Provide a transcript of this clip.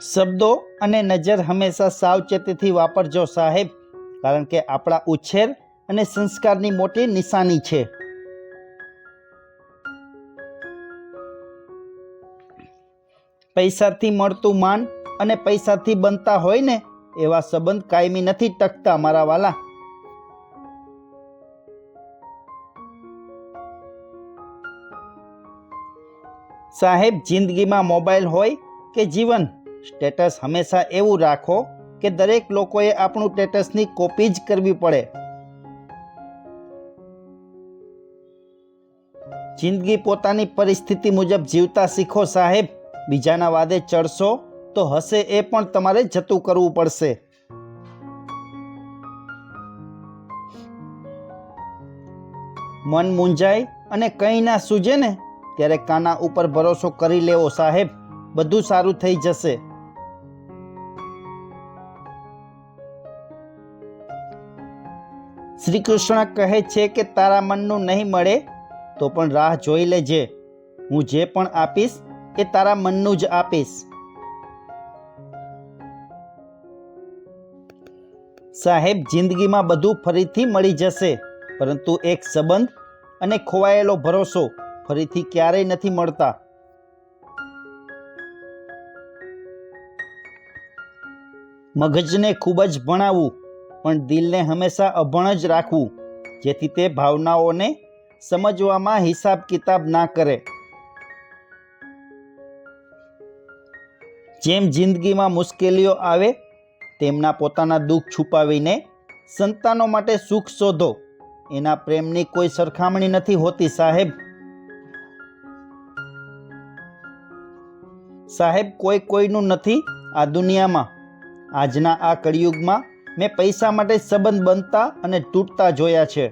શબ્દો અને નજર હંમેશા સાવચેતીથી વાપરજો સાહેબ, કારણ કે આપણા ઉછેર અને સંસ્કારની મોટી નિશાની છે. પૈસાથી મળતું માન અને પૈસાથી બનતા હોય ને, એવા સંબંધ કાયમી નથી ટકતા મારા વાલા. સાહેબ, જિંદગીમાં મોબાઈલ હોય કે જીવન? સ્ટેટસ હંમેશા એવું રાખો કે દરેક લોકોએ આપણું સ્ટેટસની કોપી જ કરવી પડે. જિંદગી પોતાની પરિસ્થિતિ મુજબ જીવતા શીખો સાહેબ. બીજાના વાદે ચડશો તો હશે એ પણ તમારે જતું કરવું પડશે. મન મૂંઝાય અને કંઈ ના સૂજે ને? ત્યારે કાના ઉપર ભરોસો કરી લેવો સાહેબ. બધું સારું થઈ જશે. શ્રી કૃષ્ણ કહે છે કે તારા મનનું નહીં મળે, તો પણ રાહ જોઈ લેજે. હું જે પણ આપીશ, એ તારા મનનું જ આપીશ. સાહેબ, જિંદગીમાં બધું ફરીથી મળી જશે, પરંતુ એક સંબંધ અને ખોવાયેલો ભરોસો ફરીથી ક્યારેય નથી મળતા. મગજને ખૂબ જ ભણાવવું પણ દિલને હંમેશા અભણ જ રાખવું, જેથી તે ભાવનાઓને સમજવામાં હિસાબ કિતાબ ના કરે. જેમ જિંદગીમાં મુશ્કેલીઓ આવે, તેમના પોતાના દુઃખ છુપાવીને સંતાનો માટે સુખ શોધો. એના પ્રેમની કોઈ સરખામણી નથી હોતી, સાહેબ. સાહેબ, કોઈ કોઈનું નથી આ દુનિયામાં. આજના આ કળિયુગમાં મેં પૈસા માટે સંબંધ બનતા અને તૂટતા જોયા છે.